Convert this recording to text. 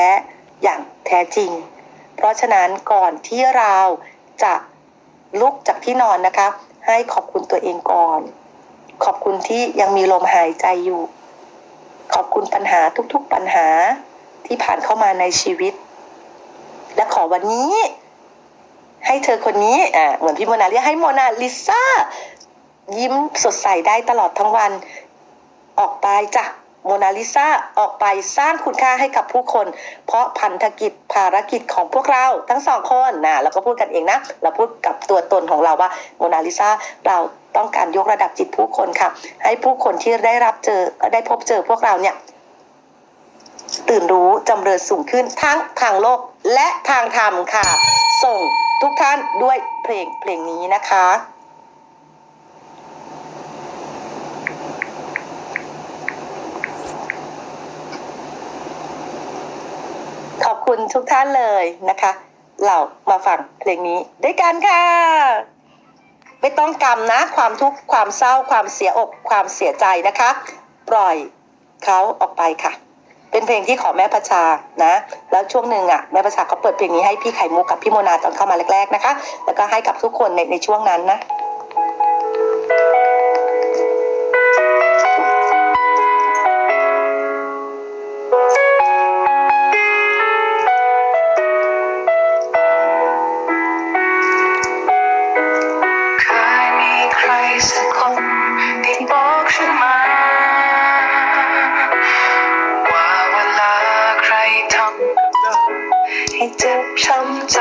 ท้อย่างแท้จริง เพราะฉะนั้นก่อนที่เราจะลุกจากที่นอนนะคะ ให้ขอบคุณตัวเองก่อน ขอบคุณที่ยังมีลมหายใจอยู่ ขอบคุณปัญหาทุกๆปัญหาที่ผ่านเข้ามาในชีวิต และขอวันนี้ ให้เธอคนนี้อ่าเหมือนพี่โมนาเรียกให้โมนาลิซ่ายิ้มสดใสได้ตลอดทั้งวันออกไปจ้ะ โมนาลิซาออกไปสร้างคุณค่าให้กับผู้คน เพราะพันธกิจภารกิจของพวกเราทั้งสองคนนะเราก็พูดกันเองนะ เราพูดกับตัวตนของเราว่าโมนาลิซาเราต้องการยกระดับจิตผู้คนค่ะ ให้ผู้คนที่ได้รับเจอได้พบเจอพวกเราเนี่ยตื่นรู้จำเริญสูงขึ้นทั้งทางโลกและทางธรรมค่ะ ส่งทุกท่านด้วยเพลงเพลงนี้นะคะ ขอบ คุณทุกท่านเลยนะคะ เรามาฟังเพลงนี้ด้วยกันค่ะ ไม่ต้องกรรมนะ ความทุกข์ความเศร้าความเสียอกความเสียใจนะคะ ปล่อยเขาออกไปค่ะ เป็นเพลงที่ขอแม่ประชานะ แล้วช่วงหนึ่งอะแม่ประชาก็เปิดเพลงนี้ให้พี่ไข่มุกกับพี่โมนาตอนเข้ามาแรกๆนะคะ แล้วก็ให้กับทุกคนในในช่วงนั้นนะ สักคนที่บอกฉันมา ว่าเวลาใครทำให้เจ็บช้ำใจ